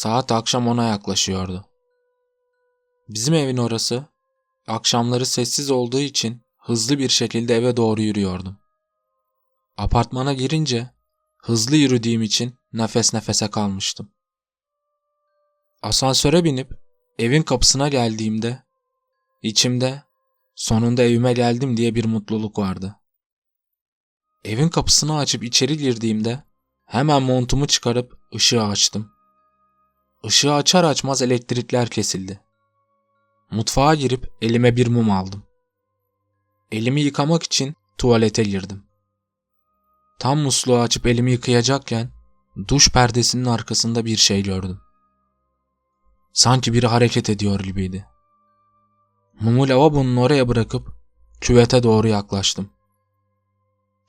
Saat akşam ona yaklaşıyordu. Bizim evin orası akşamları sessiz olduğu için hızlı bir şekilde eve doğru yürüyordum. Apartmana girince hızlı yürüdüğüm için nefes nefese kalmıştım. Asansöre binip evin kapısına geldiğimde içimde sonunda evime geldim diye bir mutluluk vardı. Evin kapısını açıp içeri girdiğimde hemen montumu çıkarıp ışığı açtım. Işığı açar açmaz elektrikler kesildi. Mutfağa girip elime bir mum aldım. Elimi yıkamak için tuvalete girdim. Tam musluğu açıp elimi yıkayacakken duş perdesinin arkasında bir şey gördüm. Sanki biri hareket ediyor gibiydi. Mumu lavabonun oraya bırakıp küvete doğru yaklaştım.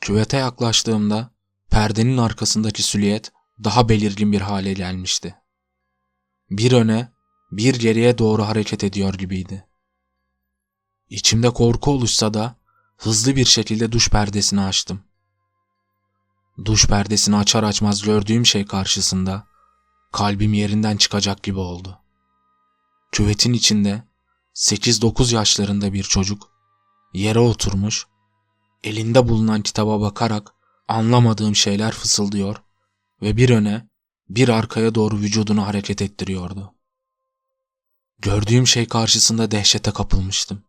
Küvete yaklaştığımda perdenin arkasındaki silüet daha belirgin bir hale gelmişti. Bir öne, bir geriye doğru hareket ediyor gibiydi. İçimde korku oluşsa da hızlı bir şekilde duş perdesini açtım. Duş perdesini açar açmaz gördüğüm şey karşısında kalbim yerinden çıkacak gibi oldu. Küvetin içinde 8-9 yaşlarında bir çocuk yere oturmuş, elinde bulunan kitaba bakarak anlamadığım şeyler fısıldıyor ve bir öne bir arkaya doğru vücudunu hareket ettiriyordu. Gördüğüm şey karşısında dehşete kapılmıştım.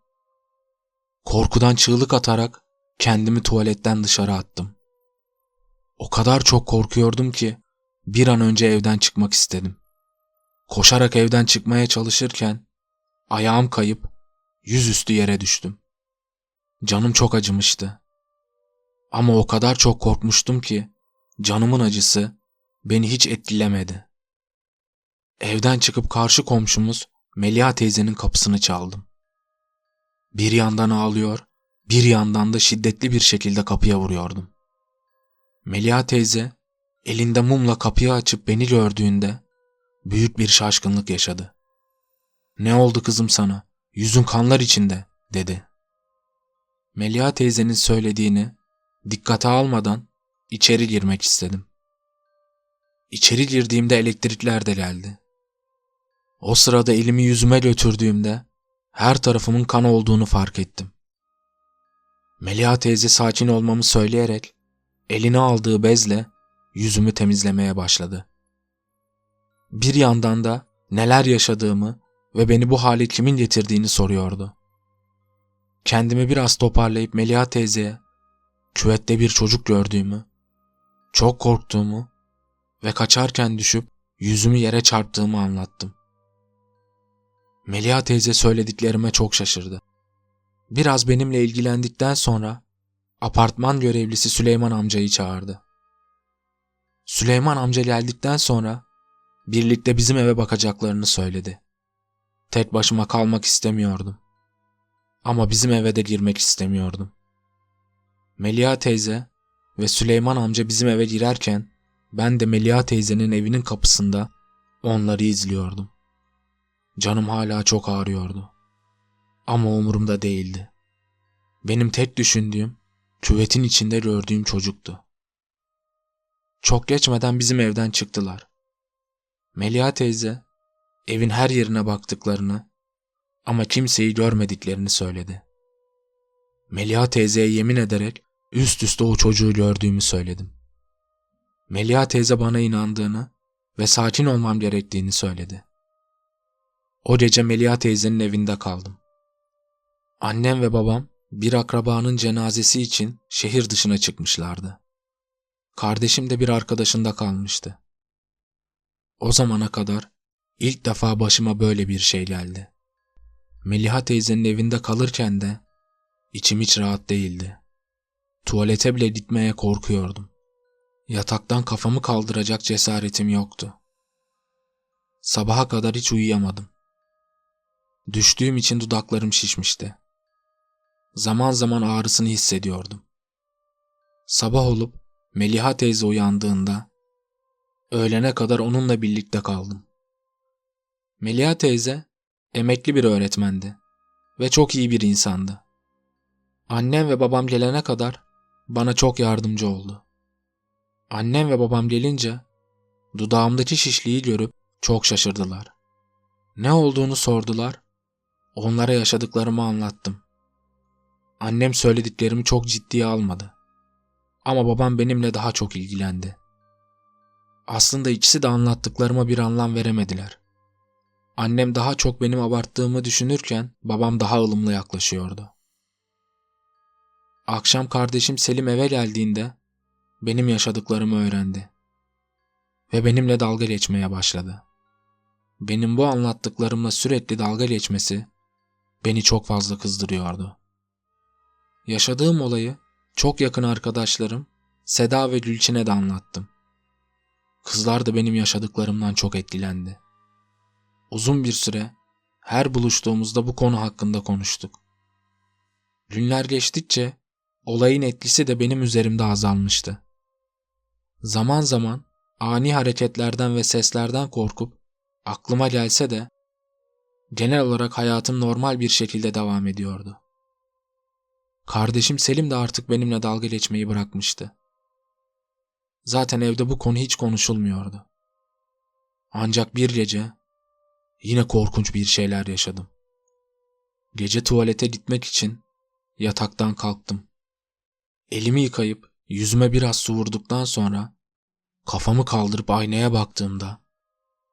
Korkudan çığlık atarak kendimi tuvaletten dışarı attım. O kadar çok korkuyordum ki bir an önce evden çıkmak istedim. Koşarak evden çıkmaya çalışırken ayağım kayıp yüzüstü yere düştüm. Canım çok acımıştı. Ama o kadar çok korkmuştum ki canımın acısı beni hiç etkilemedi. Evden çıkıp karşı komşumuz Melia teyzenin kapısını çaldım. Bir yandan ağlıyor, bir yandan da şiddetli bir şekilde kapıya vuruyordum. Melia teyze elinde mumla kapıyı açıp beni gördüğünde büyük bir şaşkınlık yaşadı. Ne oldu kızım sana? Yüzün kanlar içinde, dedi. Melia teyzenin söylediğini dikkate almadan içeri girmek istedim. İçeri girdiğimde elektrikler de geldi. O sırada elimi yüzüme götürdüğümde her tarafımın kan olduğunu fark ettim. Melia teyze sakin olmamı söyleyerek eline aldığı bezle yüzümü temizlemeye başladı. Bir yandan da neler yaşadığımı ve beni bu hale kimin getirdiğini soruyordu. Kendimi biraz toparlayıp Melia teyzeye küvette bir çocuk gördüğümü, çok korktuğumu ve kaçarken düşüp yüzümü yere çarptığımı anlattım. Melia teyze söylediklerime çok şaşırdı. Biraz benimle ilgilendikten sonra apartman görevlisi Süleyman amcayı çağırdı. Süleyman amca geldikten sonra birlikte bizim eve bakacaklarını söyledi. Tek başıma kalmak istemiyordum. Ama bizim eve de girmek istemiyordum. Melia teyze ve Süleyman amca bizim eve girerken ben de Melia teyzenin evinin kapısında onları izliyordum. Canım hala çok ağrıyordu. Ama umurumda değildi. Benim tek düşündüğüm küvetin içinde gördüğüm çocuktu. Çok geçmeden bizim evden çıktılar. Melia teyze evin her yerine baktıklarını ama kimseyi görmediklerini söyledi. Melia teyzeye yemin ederek üst üste o çocuğu gördüğümü söyledim. Melia teyze bana inandığını ve sakin olmam gerektiğini söyledi. O gece Melia teyzenin evinde kaldım. Annem ve babam bir akrabanın cenazesi için şehir dışına çıkmışlardı. Kardeşim de bir arkadaşında kalmıştı. O zamana kadar ilk defa başıma böyle bir şey geldi. Meliha teyzenin evinde kalırken de içim hiç rahat değildi. Tuvalete bile gitmeye korkuyordum. Yataktan kafamı kaldıracak cesaretim yoktu. Sabaha kadar hiç uyuyamadım. Düştüğüm için dudaklarım şişmişti. Zaman zaman ağrısını hissediyordum. Sabah olup Meliha teyze uyandığında öğlene kadar onunla birlikte kaldım. Meliha teyze emekli bir öğretmendi ve çok iyi bir insandı. Annem ve babam gelene kadar bana çok yardımcı oldu. Annem ve babam gelince dudağımdaki şişliği görüp Çok şaşırdılar. Ne olduğunu sordular. Onlara yaşadıklarımı anlattım. Annem söylediklerimi çok ciddiye almadı. Ama babam benimle daha çok ilgilendi. Aslında ikisi de anlattıklarıma bir anlam veremediler. Annem daha çok benim abarttığımı düşünürken babam daha ılımlı yaklaşıyordu. Akşam kardeşim Selim eve geldiğinde benim yaşadıklarımı öğrendi ve benimle dalga geçmeye başladı. Benim bu anlattıklarımla sürekli dalga geçmesi beni çok fazla kızdırıyordu. Yaşadığım olayı çok yakın arkadaşlarım Seda ve Gülçin'e de anlattım. Kızlar da benim yaşadıklarımdan çok etkilendi. Uzun bir süre her buluştuğumuzda bu konu hakkında konuştuk. Günler geçtikçe olayın etkisi de benim üzerimde azalmıştı. Zaman zaman ani hareketlerden ve seslerden korkup aklıma gelse de genel olarak hayatım normal bir şekilde devam ediyordu. Kardeşim Selim de artık benimle dalga geçmeyi bırakmıştı. Zaten evde bu konu hiç konuşulmuyordu. Ancak bir gece yine korkunç bir şeyler yaşadım. Gece tuvalete gitmek için yataktan kalktım. Elimi yıkayıp yüzüme biraz su vurduktan sonra kafamı kaldırıp aynaya baktığımda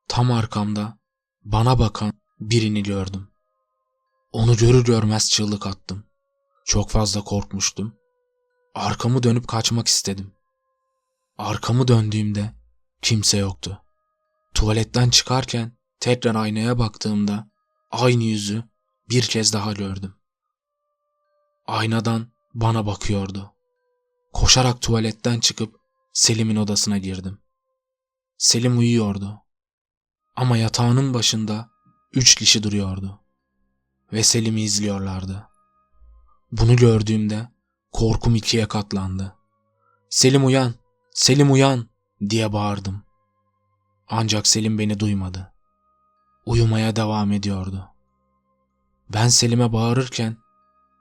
tam arkamda bana bakan birini gördüm. Onu görür görmez çığlık attım. Çok fazla korkmuştum. Arkamı dönüp kaçmak istedim. Arkamı döndüğümde kimse yoktu. Tuvaletten çıkarken tekrar aynaya baktığımda aynı yüzü bir kez daha gördüm. Aynadan bana bakıyordu. Koşarak tuvaletten çıkıp Selim'in odasına girdim. Selim uyuyordu. Ama yatağının başında üç kişi duruyordu. Ve Selim'i izliyorlardı. Bunu gördüğümde korkum ikiye katlandı. Selim uyan, Selim uyan diye bağırdım. Ancak Selim beni duymadı. Uyumaya devam ediyordu. Ben Selim'e bağırırken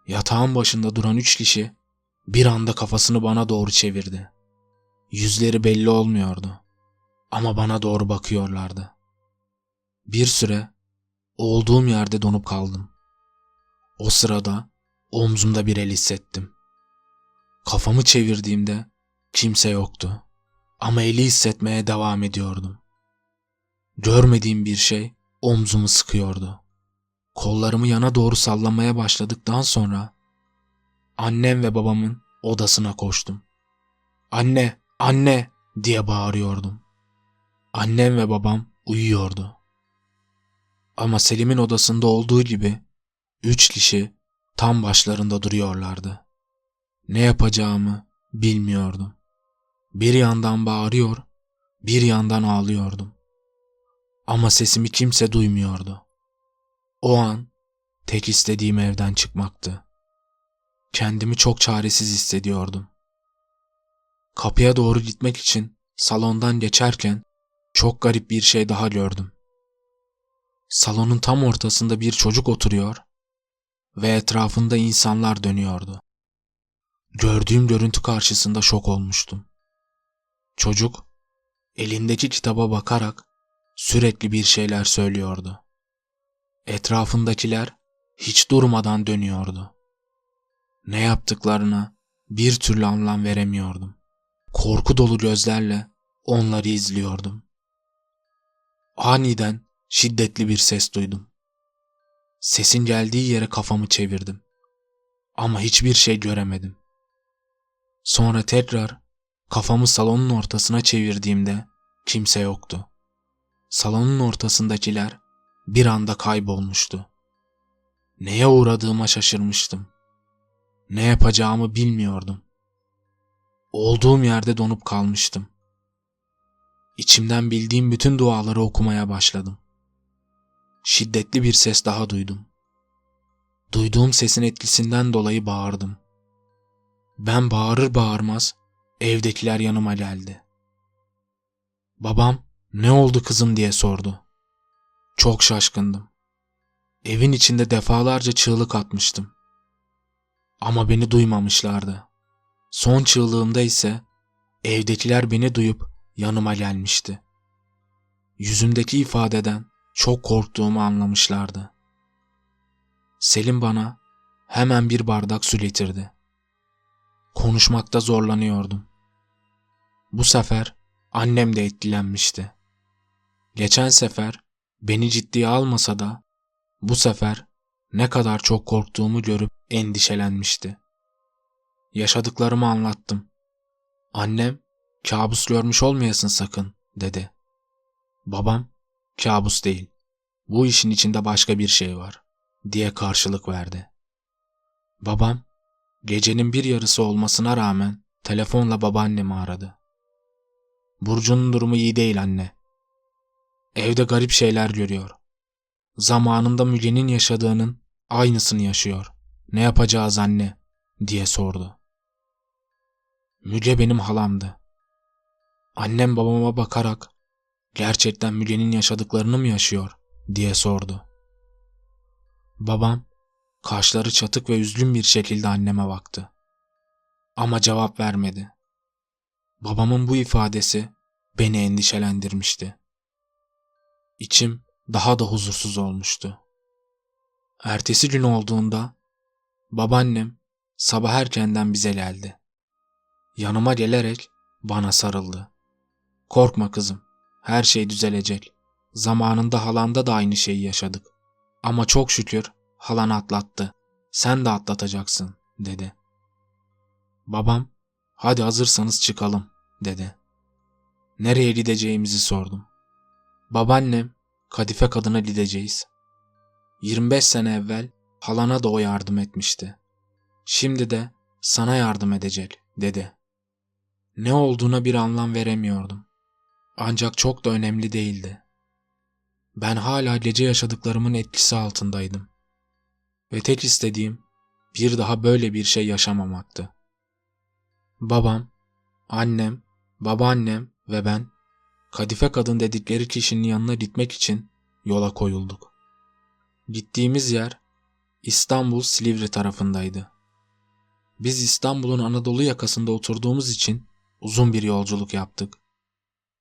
yatağın başında duran üç kişi bir anda kafasını bana doğru çevirdi. Yüzleri belli olmuyordu ama bana doğru bakıyorlardı. Bir süre olduğum yerde donup kaldım. O sırada omzumda bir el hissettim. Kafamı çevirdiğimde kimse yoktu ama eli hissetmeye devam ediyordum. Görmediğim bir şey omzumu sıkıyordu. Kollarımı yana doğru sallamaya başladıktan sonra annem ve babamın odasına koştum. Anne, anne diye bağırıyordum. Annem ve babam uyuyordu. Ama Selim'in odasında olduğu gibi üç kişi tam başlarında duruyorlardı. Ne yapacağımı bilmiyordum. Bir yandan bağırıyor, bir yandan ağlıyordum. Ama sesimi kimse duymuyordu. O an tek istediğim evden çıkmaktı. Kendimi çok çaresiz hissediyordum. Kapıya doğru gitmek için salondan geçerken çok garip bir şey daha gördüm. Salonun tam ortasında bir çocuk oturuyor ve etrafında insanlar dönüyordu. Gördüğüm görüntü karşısında şok olmuştum. Çocuk elindeki kitaba bakarak sürekli bir şeyler söylüyordu. Etrafındakiler hiç durmadan dönüyordu. Ne yaptıklarına bir türlü anlam veremiyordum. Korku dolu gözlerle onları izliyordum. Aniden şiddetli bir ses duydum. Sesin geldiği yere kafamı çevirdim. Ama hiçbir şey göremedim. Sonra tekrar kafamı salonun ortasına çevirdiğimde kimse yoktu. Salonun ortasındakiler bir anda kaybolmuştu. Neye uğradığıma şaşırmıştım. Ne yapacağımı bilmiyordum. Olduğum yerde donup kalmıştım. İçimden bildiğim bütün duaları okumaya başladım. Şiddetli bir ses daha duydum. Duyduğum sesin etkisinden dolayı bağırdım. Ben bağırır bağırmaz evdekiler yanıma geldi. Babam ne oldu kızım diye sordu. Çok şaşkındım. Evin içinde defalarca çığlık atmıştım. Ama beni duymamışlardı. Son çığlığımda ise evdekiler beni duyup yanıma gelmişti. yüzümdeki ifadeden çok korktuğumu anlamışlardı. Selim bana hemen bir bardak su getirdi. Konuşmakta zorlanıyordum. Bu sefer annem de etkilenmişti. Geçen sefer beni ciddiye almasa da bu sefer ne kadar çok korktuğumu görüp endişelenmişti. Yaşadıklarımı anlattım. Annem, kabus görmüş olmayasın sakın, dedi. Babam, kabus değil. Bu işin içinde başka bir şey var, diye karşılık verdi. Babam, gecenin bir yarısı olmasına rağmen telefonla babaannemi aradı. Burcu'nun durumu iyi değil anne. Evde garip şeyler görüyor. Zamanında Müge'nin yaşadığının aynısını yaşıyor. Ne yapacağız anne? diye sordu. Müge benim halamdı. Annem babama bakarak gerçekten Müge'nin yaşadıklarını mı yaşıyor diye sordu. Babam kaşları çatık ve üzgün bir şekilde anneme baktı. Ama cevap vermedi. Babamın bu ifadesi beni endişelendirmişti. İçim daha da huzursuz olmuştu. Ertesi gün olduğunda babaannem sabah erkenden bize geldi. Yanıma gelerek bana sarıldı. Korkma kızım, her şey düzelecek. Zamanında halanda da aynı şeyi yaşadık. Ama çok şükür halan atlattı. Sen de atlatacaksın, dedi. Babam, hadi hazırsanız çıkalım, dedi. Nereye gideceğimizi sordum. Babaannem, kadife kadına gideceğiz. 25 sene evvel halana da o yardım etmişti. Şimdi de sana yardım edecek, dedi. Ne olduğuna bir anlam veremiyordum. Ancak çok da önemli değildi. Ben hala gece yaşadıklarımın etkisi altındaydım. Ve tek istediğim bir daha böyle bir şey yaşamamaktı. Babam, annem, babaannem ve ben kadife kadın dedikleri kişinin yanına gitmek için yola koyulduk. Gittiğimiz yer İstanbul Silivri tarafındaydı. Biz İstanbul'un Anadolu yakasında oturduğumuz için uzun bir yolculuk yaptık.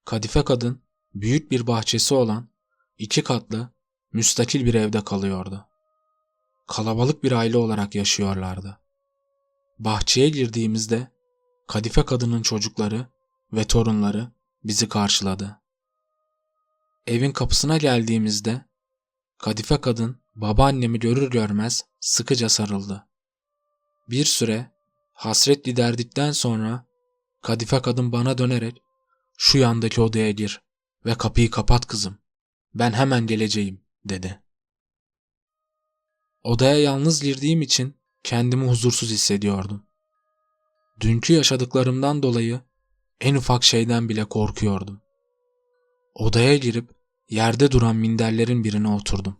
Kadife kadın büyük bir bahçesi olan iki katlı müstakil bir evde kalıyordu. Kalabalık bir aile olarak yaşıyorlardı. Bahçeye girdiğimizde Kadife kadının çocukları ve torunları bizi karşıladı. Evin kapısına geldiğimizde Kadife kadın babaannemi görür görmez sıkıca sarıldı. Bir süre hasret giderdikten sonra Kadife kadın bana dönerek şu yandaki odaya gir ve kapıyı kapat kızım. Ben hemen geleceğim dedi. Odaya yalnız girdiğim için kendimi huzursuz hissediyordum. Dünkü yaşadıklarımdan dolayı en ufak şeyden bile korkuyordum. Odaya girip yerde duran minderlerin birine oturdum.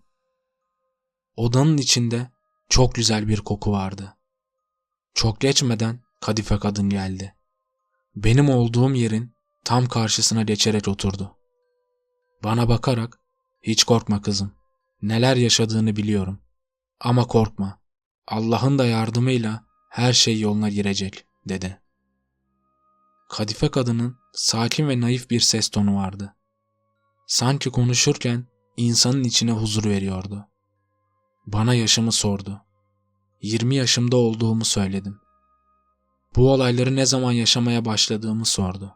Odanın içinde çok güzel bir koku vardı. Çok geçmeden kadife kadın geldi. Benim olduğum yerin tam karşısına geçerek oturdu. Bana bakarak hiç korkma kızım. Neler yaşadığını biliyorum. Ama korkma. Allah'ın da yardımıyla her şey yoluna girecek dedi. Kadife kadının sakin ve naif bir ses tonu vardı. Sanki konuşurken insanın içine huzur veriyordu. Bana yaşımı sordu. 20 yaşımda olduğumu söyledim. Bu olayları ne zaman yaşamaya başladığımı sordu.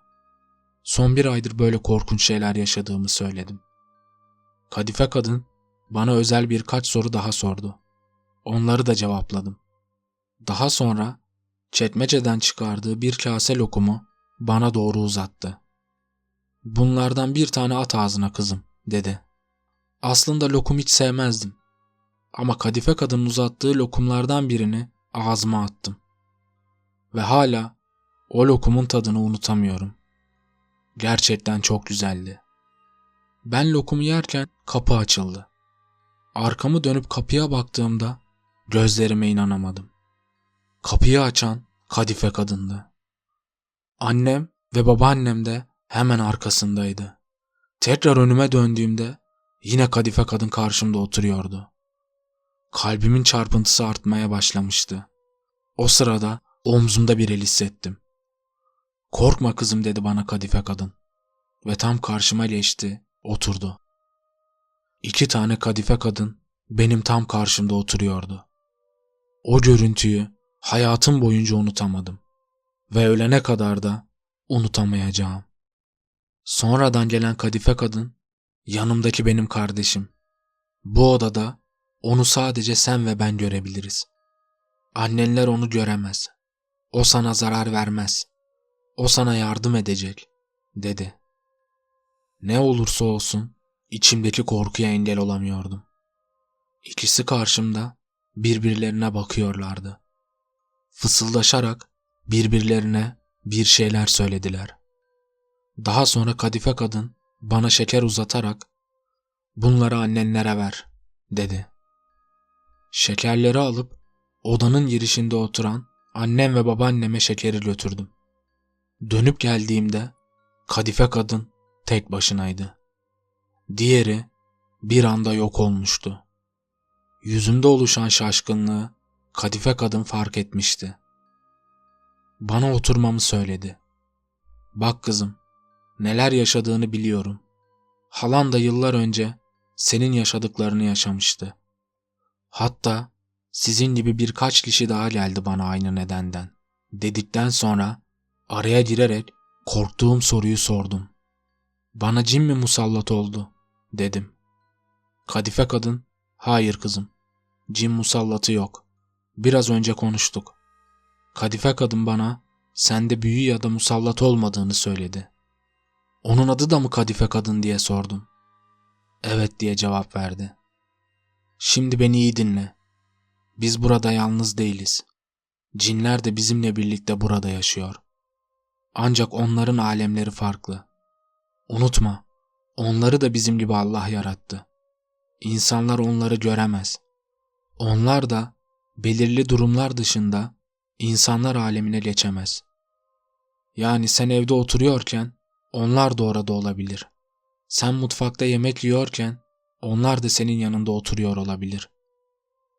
Son bir aydır böyle korkunç şeyler yaşadığımı söyledim. Kadife kadın bana özel birkaç soru daha sordu. Onları da cevapladım. Daha sonra çetmeceden çıkardığı bir kase lokumu bana doğru uzattı. Bunlardan bir tane at ağzına kızım, dedi. Aslında lokum hiç sevmezdim. Ama kadife kadının uzattığı lokumlardan birini ağzıma attım. Ve hala o lokumun tadını unutamıyorum. Gerçekten çok güzeldi. Ben lokumu yerken kapı açıldı. Arkamı dönüp kapıya baktığımda gözlerime inanamadım. Kapıyı açan kadife kadındı. Annem ve babaannem de hemen arkasındaydı. Tekrar önüme döndüğümde yine kadife kadın karşımda oturuyordu. Kalbimin çarpıntısı artmaya başlamıştı. O sırada omzumda bir el hissettim. Korkma kızım dedi bana kadife kadın. Ve tam karşıma geçti oturdu. İki tane kadife kadın benim tam karşımda oturuyordu. O görüntüyü hayatım boyunca unutamadım ve ölene kadar da unutamayacağım. Sonradan gelen kadife kadın yanımdaki benim kardeşim. Bu odada onu sadece sen ve ben görebiliriz. Annenler onu göremez. O sana zarar vermez. O sana yardım edecek, dedi. Ne olursa olsun içimdeki korkuya engel olamıyordum. İkisi karşımda birbirlerine bakıyorlardı. Fısıldaşarak birbirlerine bir şeyler söylediler. Daha sonra kadife kadın bana şeker uzatarak bunları annenlere ver dedi. Şekerleri alıp odanın girişinde oturan annem ve babaanneme şekeri götürdüm. Dönüp geldiğimde kadife kadın tek başınaydı. Diğeri bir anda yok olmuştu. Yüzümde oluşan şaşkınlığı kadife kadın fark etmişti. Bana oturmamı söyledi. Bak kızım, neler yaşadığını biliyorum. Halan da yıllar önce senin yaşadıklarını yaşamıştı. Hatta sizin gibi birkaç kişi daha geldi bana aynı nedenden. Dedikten sonra araya girerek korktuğum soruyu sordum. Bana cin mi musallat oldu? dedim. Kadife kadın, hayır kızım. Cin musallatı yok. Biraz önce konuştuk. Kadife kadın bana sende büyü ya da musallat olmadığını söyledi. Onun adı da mı Kadife kadın diye sordum. Evet diye cevap verdi. Şimdi beni iyi dinle. Biz burada yalnız değiliz. Cinler de bizimle birlikte burada yaşıyor. Ancak onların alemleri farklı. Unutma, onları da bizim gibi Allah yarattı. İnsanlar onları göremez. Onlar da belirli durumlar dışında insanlar alemine geçemez. Yani sen evde oturuyorken onlar da orada olabilir. Sen mutfakta yemek yiyorken onlar da senin yanında oturuyor olabilir.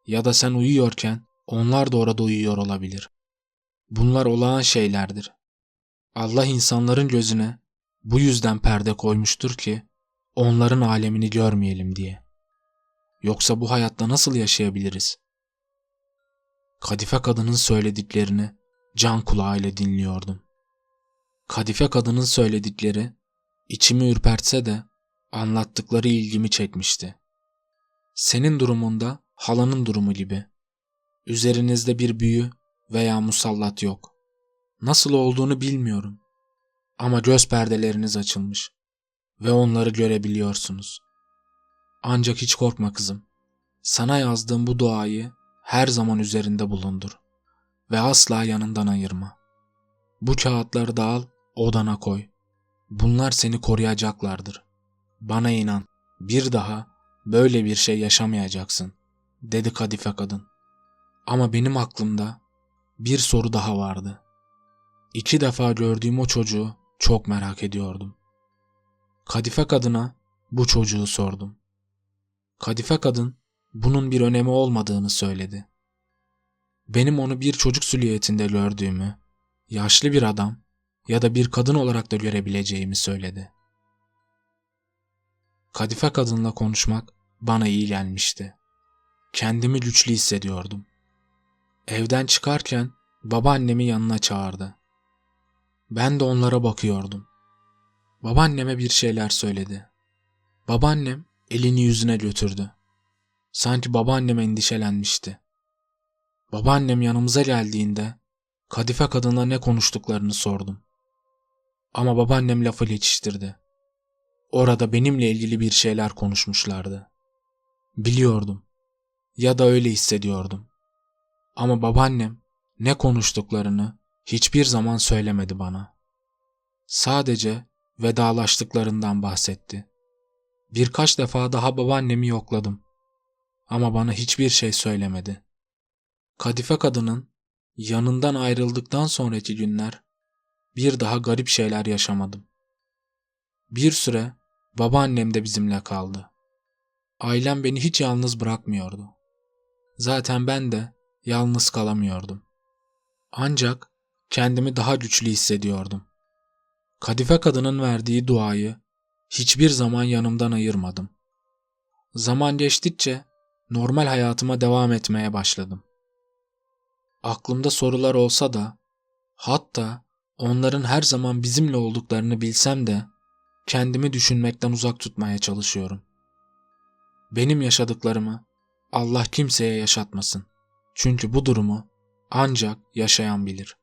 Ya da sen uyuyorken onlar da orada uyuyor olabilir. Bunlar olağan şeylerdir. Allah insanların gözüne bu yüzden perde koymuştur ki onların alemini görmeyelim diye. Yoksa bu hayatta nasıl yaşayabiliriz? Kadife kadının söylediklerini can kulağıyla dinliyordum. Kadife kadının söyledikleri içimi ürpertse de anlattıkları ilgimi çekmişti. Senin durumunda halanın durumu gibi. Üzerinizde bir büyü veya musallat yok. Nasıl olduğunu bilmiyorum. Ama göz perdeleriniz açılmış ve onları görebiliyorsunuz. Ancak hiç korkma kızım. Sana yazdığım bu duayı her zaman üzerinde bulundur ve asla yanından ayırma. Bu kağıtları da al, odana koy. Bunlar seni koruyacaklardır. Bana inan, bir daha böyle bir şey yaşamayacaksın, dedi kadife kadın. Ama benim aklımda bir soru daha vardı. İki defa gördüğüm o çocuğu çok merak ediyordum. Kadife kadına bu çocuğu sordum. Kadife kadın bunun bir önemi olmadığını söyledi. Benim onu bir çocuk süliyetinde gördüğümü, yaşlı bir adam ya da bir kadın olarak da görebileceğimi söyledi. Kadife kadınla konuşmak bana iyi gelmişti. Kendimi güçlü hissediyordum. Evden çıkarken babaannemi yanına çağırdı. Ben de onlara bakıyordum. Babaanneme bir şeyler söyledi. Babaannem elini yüzüne götürdü. Sanki babaannem endişelenmişti. Babaannem yanımıza geldiğinde kadife kadınla ne konuştuklarını sordum. Ama babaannem lafı geçiştirdi. Orada benimle ilgili bir şeyler konuşmuşlardı. Biliyordum. Ya da öyle hissediyordum. Ama babaannem ne konuştuklarını hiçbir zaman söylemedi bana. Sadece vedalaştıklarından bahsetti. Birkaç defa daha babaannemi yokladım. Ama bana hiçbir şey söylemedi. Kadife kadının yanından ayrıldıktan sonraki günler bir daha garip şeyler yaşamadım. Bir süre babaannem de bizimle kaldı. Ailem beni hiç yalnız bırakmıyordu. Zaten ben de yalnız kalamıyordum. Ancak kendimi daha güçlü hissediyordum. Kadife kadının verdiği duayı hiçbir zaman yanımdan ayırmadım. Zaman geçtikçe normal hayatıma devam etmeye başladım. Aklımda sorular olsa da hatta onların her zaman bizimle olduklarını bilsem de kendimi düşünmekten uzak tutmaya çalışıyorum. Benim yaşadıklarımı Allah kimseye yaşatmasın. Çünkü bu durumu ancak yaşayan bilir.